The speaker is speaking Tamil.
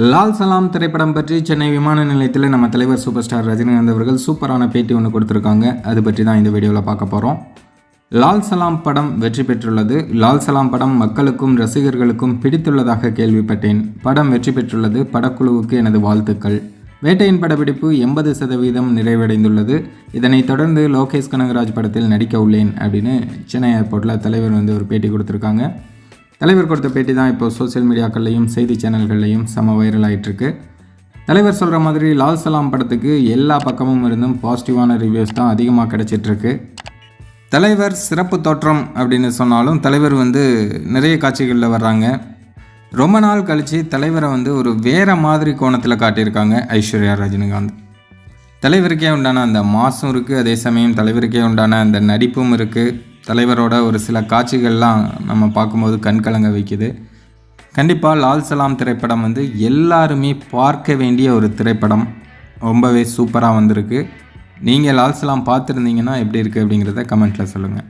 லால் சலாம் திரைப்படம் பற்றி சென்னை விமான நிலையத்தில் நம்ம தலைவர் சூப்பர் ஸ்டார் ரஜினிகாந்த் அவர்கள் சூப்பரான பேட்டி ஒன்று கொடுத்துருக்காங்க. அது பற்றி தான் இந்த வீடியோவில் பார்க்க போகிறோம் லால் சலாம் படம் வெற்றி பெற்றுள்ளது. லால் சலாம் படம் மக்களுக்கும் ரசிகர்களுக்கும் பிடித்துள்ளதாக கேள்விப்பட்டேன். படம் வெற்றி பெற்றுள்ளது. படக்குழுவுக்கு எனது வாழ்த்துக்கள். வேட்டையின் படப்பிடிப்பு எண்பது சதவீதம் நிறைவடைந்துள்ளது. இதனைத் தொடர்ந்து லோகேஷ் கனகராஜ் படத்தில் நடிக்க உள்ளேன் அப்படின்னு சென்னை ஏர்போர்ட்டில் தலைவர் வந்து ஒரு பேட்டி கொடுத்துருக்காங்க. தலைவர் கொடுத்த பேட்டி தான் இப்போ சோஷியல் மீடியாக்கள்லையும் செய்தி சேனல்கள்லையும் செம வைரல் ஆயிட்டிருக்கு. தலைவர் சொல்கிற மாதிரி லால் சலாம் படத்துக்கு எல்லா பக்கமும் இருந்தும் பாசிட்டிவான ரிவ்யூஸ் தான் அதிகமாக கிடச்சிட்ருக்கு தலைவர் சிறப்பு தோற்றம் அப்படின்னு சொன்னாலும் தலைவர் வந்து நிறைய காட்சிகளில் வர்றாங்க. ரொம்ப நாள் கழித்து தலைவரை வந்து ஒரு வேற மாதிரி கோணத்தில் காட்டியிருக்காங்க ஐஸ்வர்யா ரஜினிகாந்த். தலைவருக்கே உண்டான அந்த மாசும் இருக்குது அதே சமயம் தலைவருக்கே உண்டான அந்த நடிப்பும் இருக்குது தலைவரோட ஒரு சில காட்சிகள்லாம் நம்ம பார்க்கும்போது கண்கலங்க வைக்குது. கண்டிப்பாக லால் சலாம் திரைப்படம் வந்து எல்லாருமே பார்க்க வேண்டிய ஒரு திரைப்படம். ரொம்பவே சூப்பராக வந்திருக்கு. நீங்கள் லால் சலாம் பார்த்துருந்தீங்கன்னா எப்படி இருக்குது அப்படிங்கிறத கமெண்ட்டில் சொல்லுங்கள்